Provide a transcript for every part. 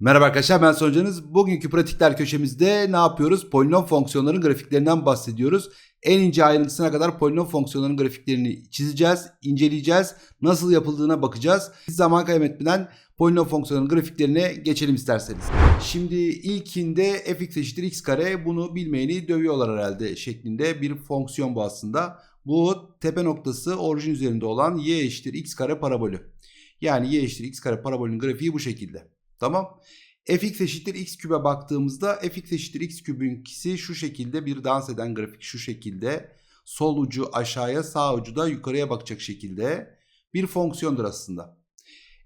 Merhaba arkadaşlar ben Soncanız. Bugünkü pratikler köşemizde ne yapıyoruz? Polinom fonksiyonların grafiklerinden bahsediyoruz. En ince ayrıntısına kadar polinom fonksiyonların grafiklerini çizeceğiz, inceleyeceğiz. Nasıl yapıldığına bakacağız. Hiç zaman kaybetmeden polinom fonksiyonların grafiklerine geçelim isterseniz. Şimdi ilkinde fx eşittir x kare bunu bilmeyeni dövüyorlar herhalde şeklinde bir fonksiyon bu aslında. Bu tepe noktası orijin üzerinde olan y eşittir x kare parabolü. Yani y eşittir x kare parabolünün grafiği bu şekilde. Tamam. fx eşittir x kübe baktığımızda fx eşittir x kübünkisi şu şekilde bir dans eden grafik şu şekilde. Sol ucu aşağıya sağ ucu da yukarıya bakacak şekilde bir fonksiyondur aslında.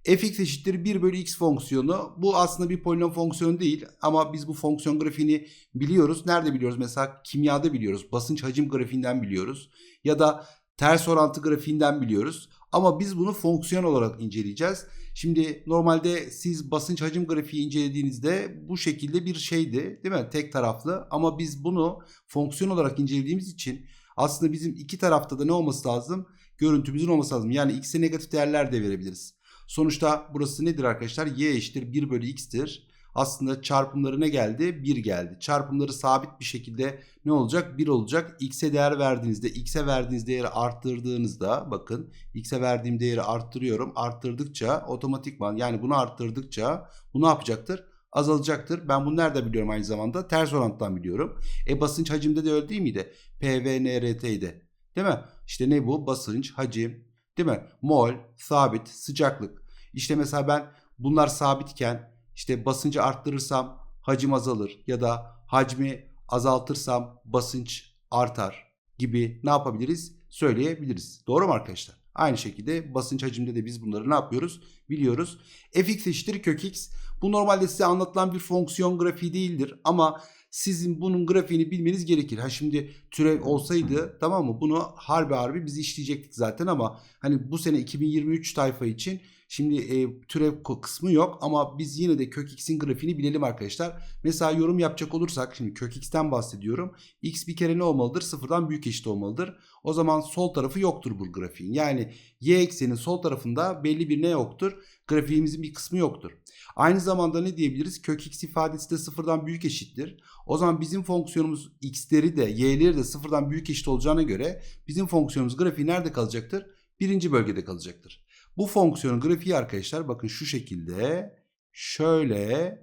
fx eşittir 1 bölü x fonksiyonu bu aslında bir polinom fonksiyonu değil ama biz bu fonksiyon grafiğini biliyoruz. Nerede biliyoruz? Mesela kimyada biliyoruz. Basınç hacim grafiğinden biliyoruz. Ya da ters orantı grafiğinden biliyoruz. Ama biz bunu fonksiyon olarak inceleyeceğiz. Şimdi normalde siz basınç hacim grafiği incelediğinizde bu şekilde bir şeydi değil mi? Tek taraflı ama biz bunu fonksiyon olarak incelediğimiz için aslında bizim iki tarafta da ne olması lazım? Görüntümüzün olması lazım. Yani x'e negatif değerler de verebiliriz. Sonuçta burası nedir arkadaşlar? y eşittir 1 bölü x'tir. Aslında çarpımları ne geldi? 1 geldi. Çarpımları sabit bir şekilde ne olacak? 1 olacak. X'e değer verdiğinizde, X'e verdiğiniz değeri arttırdığınızda bakın X'e verdiğim değeri arttırıyorum. Arttırdıkça otomatikman yani bunu arttırdıkça bu ne yapacaktır? Azalacaktır. Ben bunu nerede biliyorum aynı zamanda? Ters orantıdan biliyorum. E basınç hacimde de öyle değil miydi? PV NRT'ydi. Değil mi? İşte ne bu? Basınç, hacim, değil mi? Mol, sabit, sıcaklık. İşte mesela ben bunlar sabitken işte basıncı arttırırsam hacim azalır ya da hacmi azaltırsam basınç artar gibi ne yapabiliriz? Söyleyebiliriz. Doğru mu arkadaşlar? Aynı şekilde basınç hacimde de biz bunları ne yapıyoruz? Biliyoruz. fx eşittir kök x. Bu normalde size anlatılan bir fonksiyon grafiği değildir ama sizin bunun grafiğini bilmeniz gerekir. Ha şimdi türev olsaydı tamam mı? Bunu harbi harbi biz işleyecektik zaten ama hani bu sene 2023 tayfa için Şimdi e, türev kısmı yok ama biz yine de kök x'in grafiğini bilelim arkadaşlar. Mesela yorum yapacak olursak şimdi kök x'ten bahsediyorum. x bir kere ne olmalıdır? Sıfırdan büyük eşit olmalıdır. O zaman sol tarafı yoktur bu grafiğin. Yani y eksenin sol tarafında belli bir ne yoktur? Grafiğimizin bir kısmı yoktur. Aynı zamanda ne diyebiliriz? Kök x ifadesi de sıfırdan büyük eşittir. O zaman bizim fonksiyonumuz x'leri de y'leri de sıfırdan büyük eşit olacağına göre bizim fonksiyonumuz grafiği nerede kalacaktır? Birinci bölgede kalacaktır. Bu fonksiyonun grafiği arkadaşlar bakın şu şekilde şöyle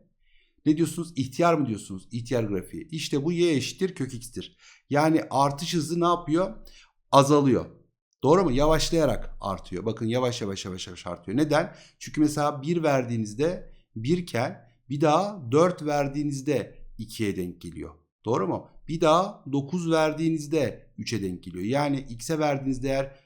ne diyorsunuz? İhtiyar mı diyorsunuz? İhtiyar grafiği. İşte bu y eşittir kök x'tir. Yani artış hızı ne yapıyor? Azalıyor. Doğru mu? Yavaşlayarak artıyor. Bakın yavaş yavaş yavaş yavaş artıyor. Neden? Çünkü mesela 1 verdiğinizde 1 iken bir daha 4 verdiğinizde 2'ye denk geliyor. Doğru mu? Bir daha 9 verdiğinizde 3'e denk geliyor. Yani x'e verdiğiniz değer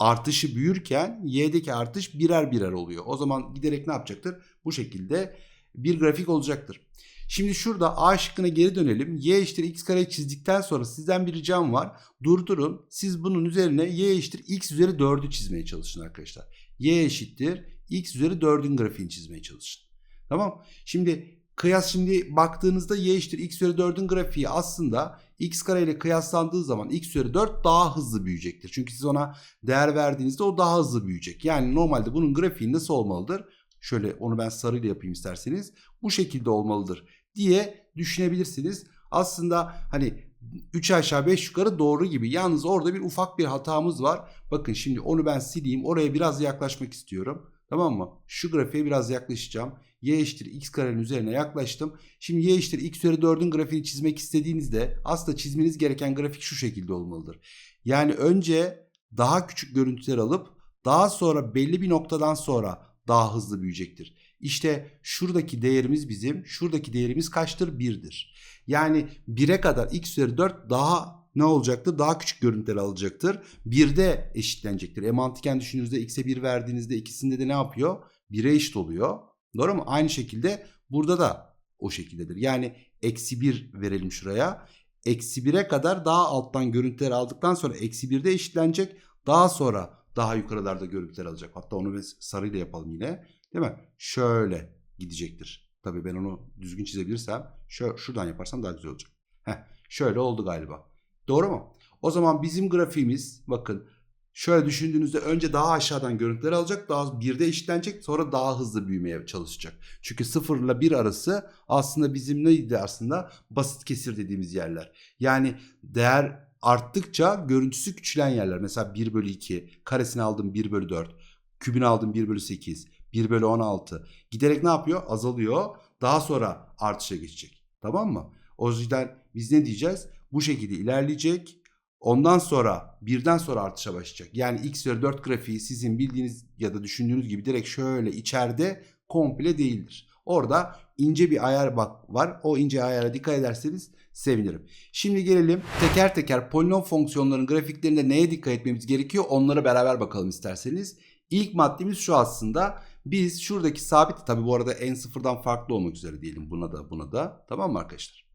artışı büyürken y'deki artış birer birer oluyor. O zaman giderek ne yapacaktır? Bu şekilde bir grafik olacaktır. Şimdi şurada A şıkkına geri dönelim. Y eşittir x kare çizdikten sonra sizden bir ricam var. Durdurun. Siz bunun üzerine y eşittir x üzeri 4'ü çizmeye çalışın arkadaşlar. Y eşittir x üzeri 4'ün grafiğini çizmeye çalışın. Tamam. Şimdi kıyas şimdi baktığınızda y eşittir x üzeri 4'ün grafiği aslında x kare ile kıyaslandığı zaman x üzeri 4 daha hızlı büyüyecektir. Çünkü siz ona değer verdiğinizde o daha hızlı büyüyecek. Yani normalde bunun grafiği nasıl olmalıdır? Şöyle onu ben sarıyla yapayım isterseniz. Bu şekilde olmalıdır diye düşünebilirsiniz. Aslında hani 3 aşağı 5 yukarı doğru gibi. Yalnız orada bir ufak bir hatamız var. Bakın şimdi onu ben sileyim. Oraya biraz yaklaşmak istiyorum. Tamam mı? Şu grafiğe biraz yaklaşacağım. Y eşittir x karenin üzerine yaklaştım. Şimdi y eşittir x üzeri 4'ün grafiğini çizmek istediğinizde aslında çizmeniz gereken grafik şu şekilde olmalıdır. Yani önce daha küçük görüntüler alıp daha sonra belli bir noktadan sonra daha hızlı büyüyecektir. İşte şuradaki değerimiz bizim, şuradaki değerimiz kaçtır? 1'dir. Yani 1'e kadar x üzeri 4 daha ne olacaktır? Daha küçük görüntüler alacaktır. 1'de eşitlenecektir. E mantıken düşündüğünüzde x'e 1 verdiğinizde ikisinde de ne yapıyor? 1'e eşit oluyor. Doğru mu? Aynı şekilde burada da o şekildedir. Yani eksi 1 verelim şuraya. Eksi 1'e kadar daha alttan görüntüler aldıktan sonra eksi 1'de eşitlenecek. Daha sonra daha yukarılarda görüntüler alacak. Hatta onu biz sarıyla yapalım yine. Değil mi? Şöyle gidecektir. Tabii ben onu düzgün çizebilirsem şö şuradan yaparsam daha güzel olacak. Heh, şöyle oldu galiba. Doğru mu? O zaman bizim grafiğimiz bakın Şöyle düşündüğünüzde önce daha aşağıdan görüntüler alacak, daha birde eşitlenecek, sonra daha hızlı büyümeye çalışacak. Çünkü 0 ile 1 arası aslında bizim neydi aslında? Basit kesir dediğimiz yerler. Yani değer arttıkça görüntüsü küçülen yerler. Mesela 1 bölü 2, karesini aldım 1 bölü 4, kübünü aldım 1 bölü 8, 1 bölü 16. Giderek ne yapıyor? Azalıyor. Daha sonra artışa geçecek. Tamam mı? O yüzden biz ne diyeceğiz? Bu şekilde ilerleyecek. Ondan sonra birden sonra artışa başlayacak. Yani x üzeri 4 grafiği sizin bildiğiniz ya da düşündüğünüz gibi direkt şöyle içeride komple değildir. Orada ince bir ayar bak var. O ince ayara dikkat ederseniz sevinirim. Şimdi gelelim teker teker polinom fonksiyonların grafiklerinde neye dikkat etmemiz gerekiyor? Onlara beraber bakalım isterseniz. İlk maddemiz şu aslında. Biz şuradaki sabit tabi bu arada en sıfırdan farklı olmak üzere diyelim buna da buna da. Tamam mı arkadaşlar?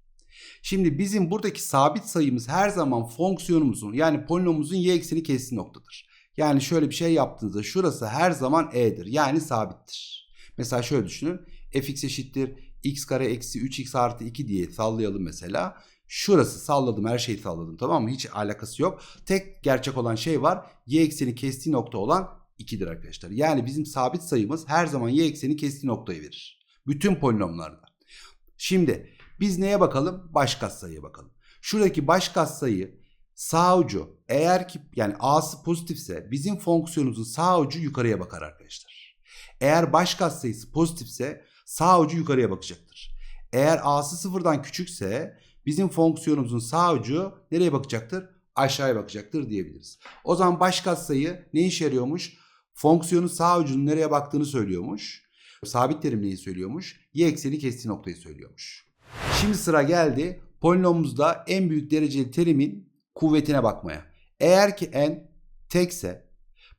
Şimdi bizim buradaki sabit sayımız her zaman fonksiyonumuzun yani polinomumuzun y ekseni kestiği noktadır. Yani şöyle bir şey yaptığınızda şurası her zaman e'dir. Yani sabittir. Mesela şöyle düşünün. fx eşittir x kare eksi 3x artı 2 diye sallayalım mesela. Şurası salladım her şeyi salladım tamam mı? Hiç alakası yok. Tek gerçek olan şey var. Y ekseni kestiği nokta olan 2'dir arkadaşlar. Yani bizim sabit sayımız her zaman y ekseni kestiği noktayı verir. Bütün polinomlarda. Şimdi biz neye bakalım? Baş katsayıya bakalım. Şuradaki baş katsayı sağ ucu eğer ki yani a'sı pozitifse bizim fonksiyonumuzun sağ ucu yukarıya bakar arkadaşlar. Eğer baş katsayısı pozitifse sağ ucu yukarıya bakacaktır. Eğer a'sı sıfırdan küçükse bizim fonksiyonumuzun sağ ucu nereye bakacaktır? Aşağıya bakacaktır diyebiliriz. O zaman baş katsayı ne işe yarıyormuş? Fonksiyonun sağ ucunun nereye baktığını söylüyormuş. Sabit terim neyi söylüyormuş? Y ekseni kestiği noktayı söylüyormuş. Şimdi sıra geldi polinomumuzda en büyük dereceli terimin kuvvetine bakmaya. Eğer ki n tekse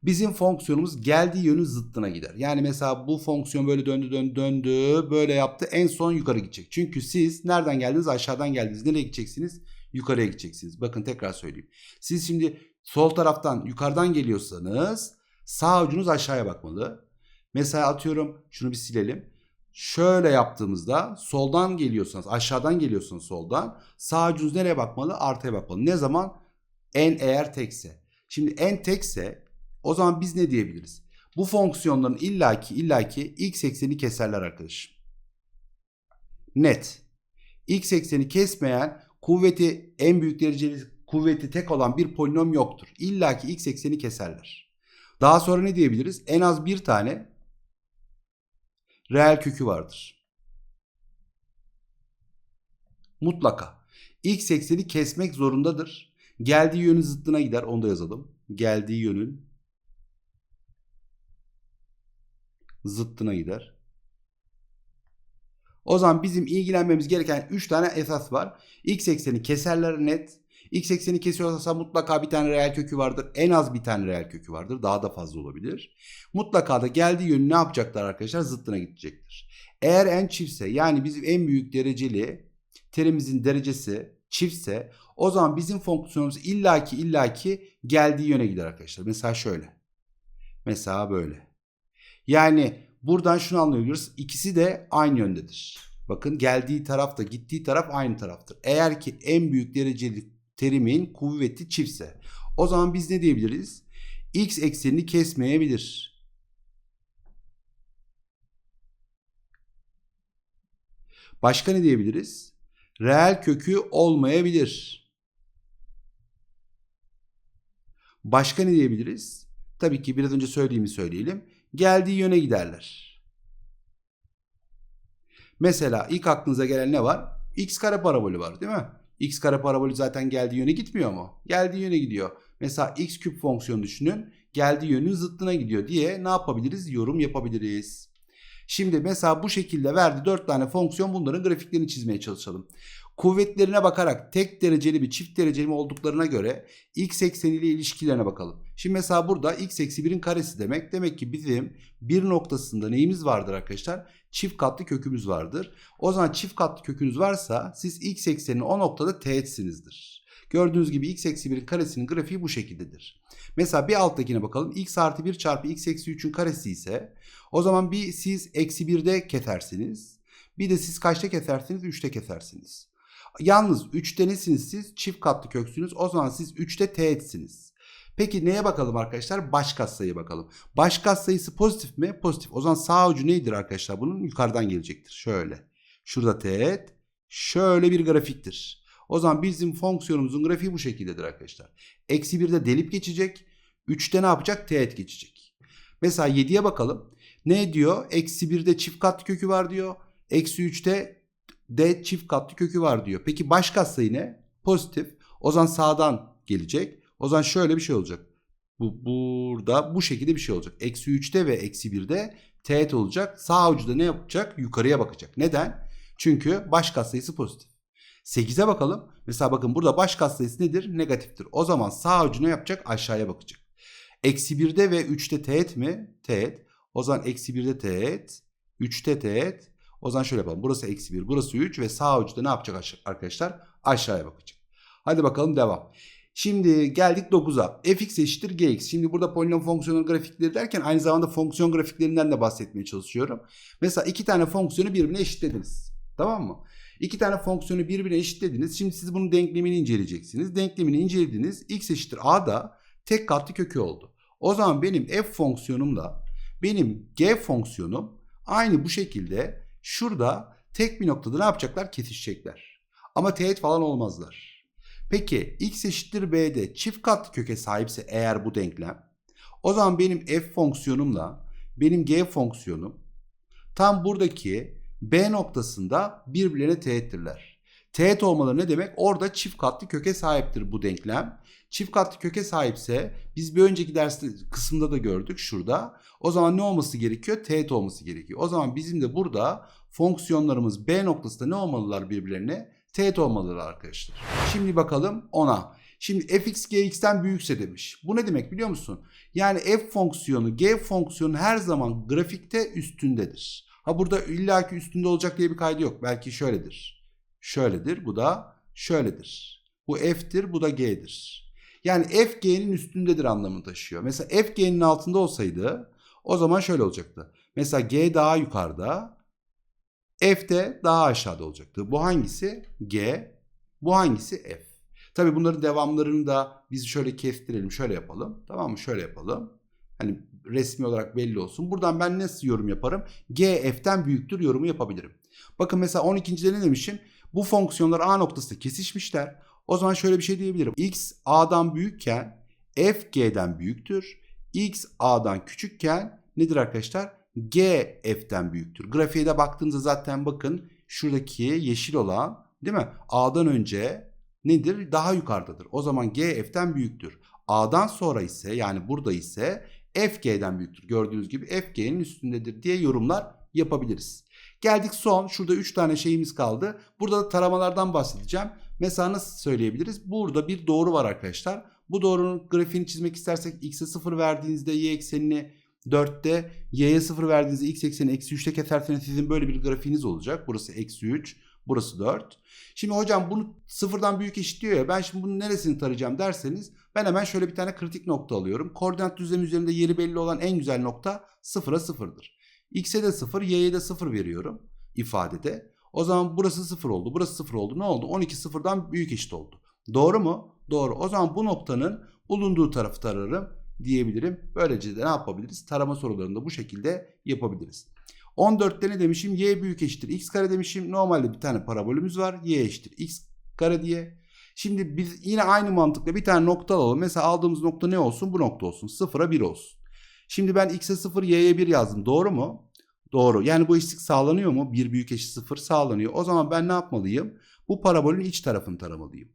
bizim fonksiyonumuz geldiği yönün zıttına gider. Yani mesela bu fonksiyon böyle döndü döndü döndü böyle yaptı en son yukarı gidecek. Çünkü siz nereden geldiniz aşağıdan geldiniz. Nereye gideceksiniz? Yukarıya gideceksiniz. Bakın tekrar söyleyeyim. Siz şimdi sol taraftan yukarıdan geliyorsanız sağ ucunuz aşağıya bakmalı. Mesela atıyorum şunu bir silelim. Şöyle yaptığımızda soldan geliyorsanız aşağıdan geliyorsanız soldan sağ ucunuz nereye bakmalı? Artıya bakmalı. Ne zaman? n eğer tekse. Şimdi n tekse o zaman biz ne diyebiliriz? Bu fonksiyonların illaki illaki x ekseni keserler arkadaşım. Net. x ekseni kesmeyen kuvveti en büyük dereceli kuvveti tek olan bir polinom yoktur. İlla ki x ekseni keserler. Daha sonra ne diyebiliriz? En az bir tane reel kökü vardır. Mutlaka. X ekseni kesmek zorundadır. Geldiği yönün zıttına gider. Onu da yazalım. Geldiği yönün zıttına gider. O zaman bizim ilgilenmemiz gereken 3 tane esas var. X ekseni keserler net. X ekseni kesiyorsa mutlaka bir tane reel kökü vardır. En az bir tane reel kökü vardır. Daha da fazla olabilir. Mutlaka da geldiği yönü ne yapacaklar arkadaşlar? Zıttına gidecektir. Eğer en çiftse yani bizim en büyük dereceli terimimizin derecesi çiftse o zaman bizim fonksiyonumuz illaki illaki geldiği yöne gider arkadaşlar. Mesela şöyle. Mesela böyle. Yani buradan şunu anlıyoruz. İkisi de aynı yöndedir. Bakın geldiği taraf da gittiği taraf aynı taraftır. Eğer ki en büyük dereceli terimin kuvveti çiftse. O zaman biz ne diyebiliriz? X eksenini kesmeyebilir. Başka ne diyebiliriz? Reel kökü olmayabilir. Başka ne diyebiliriz? Tabii ki biraz önce söylediğimi söyleyelim. Geldiği yöne giderler. Mesela ilk aklınıza gelen ne var? X kare parabolü var değil mi? X kare parabolü zaten geldiği yöne gitmiyor mu? Geldiği yöne gidiyor. Mesela x küp fonksiyonu düşünün. Geldiği yönün zıttına gidiyor diye ne yapabiliriz? Yorum yapabiliriz. Şimdi mesela bu şekilde verdi 4 tane fonksiyon bunların grafiklerini çizmeye çalışalım. Kuvvetlerine bakarak tek dereceli bir çift dereceli mi olduklarına göre x ekseniyle ilişkilerine bakalım. Şimdi mesela burada x eksi 1'in karesi demek. Demek ki bizim bir noktasında neyimiz vardır arkadaşlar? Çift katlı kökümüz vardır. O zaman çift katlı kökünüz varsa siz x eksenini o noktada teğetsinizdir. Gördüğünüz gibi x eksi 1'in karesinin grafiği bu şekildedir. Mesela bir alttakine bakalım. x artı 1 çarpı x eksi 3'ün karesi ise o zaman bir siz eksi 1'de kesersiniz. Bir de siz kaçta kesersiniz? 3'te kesersiniz. Yalnız 3'te nesiniz siz? Çift katlı köksünüz. O zaman siz 3'te teğetsiniz. Peki neye bakalım arkadaşlar? Baş katsayı bakalım. Baş katsayısı pozitif mi? Pozitif. O zaman sağ ucu neydir arkadaşlar? Bunun yukarıdan gelecektir. Şöyle. Şurada teğet. Şöyle bir grafiktir. O zaman bizim fonksiyonumuzun grafiği bu şekildedir arkadaşlar. Eksi 1'de delip geçecek. 3'te ne yapacak? Teğet geçecek. Mesela 7'ye bakalım. Ne diyor? Eksi 1'de çift katlı kökü var diyor. Eksi 3'te de çift katlı kökü var diyor. Peki baş katsayı ne? Pozitif. O zaman sağdan gelecek. O zaman şöyle bir şey olacak. Bu burada bu şekilde bir şey olacak. Eksi 3'te ve eksi 1'de teğet olacak. Sağ ucu da ne yapacak? Yukarıya bakacak. Neden? Çünkü baş katsayısı pozitif. 8'e bakalım. Mesela bakın burada baş katsayısı nedir? Negatiftir. O zaman sağ ucu ne yapacak? Aşağıya bakacak. Eksi 1'de ve 3'te teğet mi? Teğet. O zaman eksi 1'de teğet. 3'te teğet. O zaman şöyle yapalım. Burası eksi 1, burası 3 ve sağ ucu da ne yapacak arkadaşlar? Aşağıya bakacak. Hadi bakalım devam. Şimdi geldik 9'a. fx eşittir gx. Şimdi burada polinom fonksiyonun grafikleri derken aynı zamanda fonksiyon grafiklerinden de bahsetmeye çalışıyorum. Mesela iki tane fonksiyonu birbirine eşitlediniz. Tamam mı? İki tane fonksiyonu birbirine eşitlediniz. Şimdi siz bunun denklemini inceleyeceksiniz. Denklemini incelediniz. x eşittir a da tek katlı kökü oldu. O zaman benim f fonksiyonumla benim g fonksiyonum aynı bu şekilde şurada tek bir noktada ne yapacaklar? Kesişecekler. Ama teğet falan olmazlar. Peki x eşittir b'de çift katlı köke sahipse eğer bu denklem o zaman benim f fonksiyonumla benim g fonksiyonum tam buradaki b noktasında birbirlerine teğettirler. Teğet olmaları ne demek? Orada çift katlı köke sahiptir bu denklem. Çift katlı köke sahipse biz bir önceki ders kısımda da gördük şurada. O zaman ne olması gerekiyor? Teğet olması gerekiyor. O zaman bizim de burada fonksiyonlarımız B noktasında ne olmalılar birbirlerine? Teğet olmalılar arkadaşlar. Şimdi bakalım ona. Şimdi fx gx'ten büyükse demiş. Bu ne demek biliyor musun? Yani f fonksiyonu g fonksiyonu her zaman grafikte üstündedir. Ha burada illaki üstünde olacak diye bir kaydı yok. Belki şöyledir. Şöyledir. Bu da şöyledir. Bu f'tir, bu da g'dir. Yani f g'nin üstündedir anlamını taşıyor. Mesela f g'nin altında olsaydı o zaman şöyle olacaktı. Mesela g daha yukarıda, f de daha aşağıda olacaktı. Bu hangisi? G. Bu hangisi? F. Tabi bunların devamlarını da biz şöyle kestirelim, şöyle yapalım. Tamam mı? Şöyle yapalım. Hani resmi olarak belli olsun. Buradan ben nasıl yorum yaparım? G f'ten büyüktür yorumu yapabilirim. Bakın mesela 12. ne demişim? Bu fonksiyonlar A noktasında kesişmişler. O zaman şöyle bir şey diyebilirim. X A'dan büyükken F G'den büyüktür. X A'dan küçükken nedir arkadaşlar? G F'den büyüktür. Grafiğe de baktığınızda zaten bakın şuradaki yeşil olan değil mi? A'dan önce nedir? Daha yukarıdadır. O zaman G F'den büyüktür. A'dan sonra ise yani burada ise F G'den büyüktür. Gördüğünüz gibi F G'nin üstündedir diye yorumlar yapabiliriz. Geldik son. Şurada 3 tane şeyimiz kaldı. Burada da taramalardan bahsedeceğim. Mesela nasıl söyleyebiliriz? Burada bir doğru var arkadaşlar. Bu doğrunun grafiğini çizmek istersek x'e 0 verdiğinizde y eksenini 4'te y'ye 0 verdiğinizde x eksenini eksi 3'te keserseniz sizin böyle bir grafiğiniz olacak. Burası eksi 3. Burası 4. Şimdi hocam bunu sıfırdan büyük eşitliyor ya ben şimdi bunun neresini tarayacağım derseniz ben hemen şöyle bir tane kritik nokta alıyorum. Koordinat düzlemi üzerinde yeri belli olan en güzel nokta sıfıra sıfırdır. X'e de 0, Y'ye de 0 veriyorum ifadede. O zaman burası 0 oldu, burası 0 oldu. Ne oldu? 12 sıfırdan büyük eşit oldu. Doğru mu? Doğru. O zaman bu noktanın bulunduğu tarafı tararım diyebilirim. Böylece de ne yapabiliriz? Tarama sorularında bu şekilde yapabiliriz. 14'te ne demişim? Y büyük eşittir x kare demişim. Normalde bir tane parabolümüz var. Y eşittir x kare diye. Şimdi biz yine aynı mantıkla bir tane nokta alalım. Mesela aldığımız nokta ne olsun? Bu nokta olsun. 0'a 1 olsun. Şimdi ben x'e 0, y'ye 1 yazdım. Doğru mu? Doğru. Yani bu eşitlik sağlanıyor mu? 1 büyük eşit 0 sağlanıyor. O zaman ben ne yapmalıyım? Bu parabolün iç tarafını taramalıyım.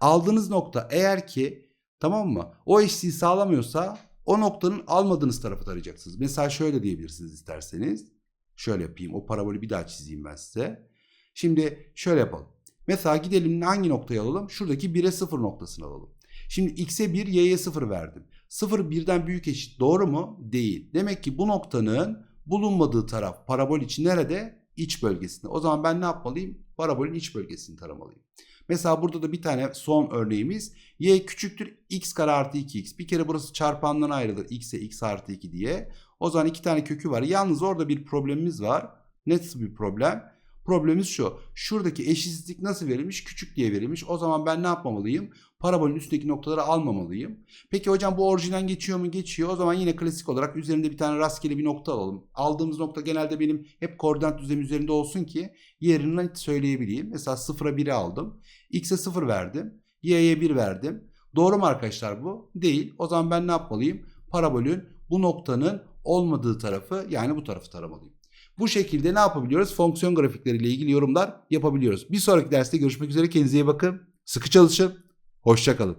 Aldığınız nokta eğer ki tamam mı? O eşitliği sağlamıyorsa o noktanın almadığınız tarafı tarayacaksınız. Mesela şöyle diyebilirsiniz isterseniz. Şöyle yapayım. O parabolü bir daha çizeyim ben size. Şimdi şöyle yapalım. Mesela gidelim hangi noktayı alalım? Şuradaki 1'e 0 noktasını alalım. Şimdi x'e 1, y'ye 0 verdim. 0 birden büyük eşit doğru mu? Değil. Demek ki bu noktanın bulunmadığı taraf parabol için nerede? İç bölgesinde. O zaman ben ne yapmalıyım? Parabolün iç bölgesini taramalıyım. Mesela burada da bir tane son örneğimiz. Y küçüktür x kare artı 2x. Bir kere burası çarpandan ayrılır. x'e x artı 2 diye. O zaman iki tane kökü var. Yalnız orada bir problemimiz var. Nasıl bir problem? Problemimiz şu. Şuradaki eşitsizlik nasıl verilmiş? Küçük diye verilmiş. O zaman ben ne yapmamalıyım? Parabolün üstündeki noktaları almamalıyım. Peki hocam bu orijinden geçiyor mu? Geçiyor. O zaman yine klasik olarak üzerinde bir tane rastgele bir nokta alalım. Aldığımız nokta genelde benim hep koordinat düzlemi üzerinde olsun ki yerini söyleyebileyim. Mesela 0'a 1'i aldım. X'e 0 verdim. Y'ye 1 verdim. Doğru mu arkadaşlar bu? Değil. O zaman ben ne yapmalıyım? Parabolün bu noktanın olmadığı tarafı yani bu tarafı taramalıyım. Bu şekilde ne yapabiliyoruz? Fonksiyon grafikleriyle ilgili yorumlar yapabiliyoruz. Bir sonraki derste görüşmek üzere. Kendinize iyi bakın. Sıkı çalışın. Hoşçakalın.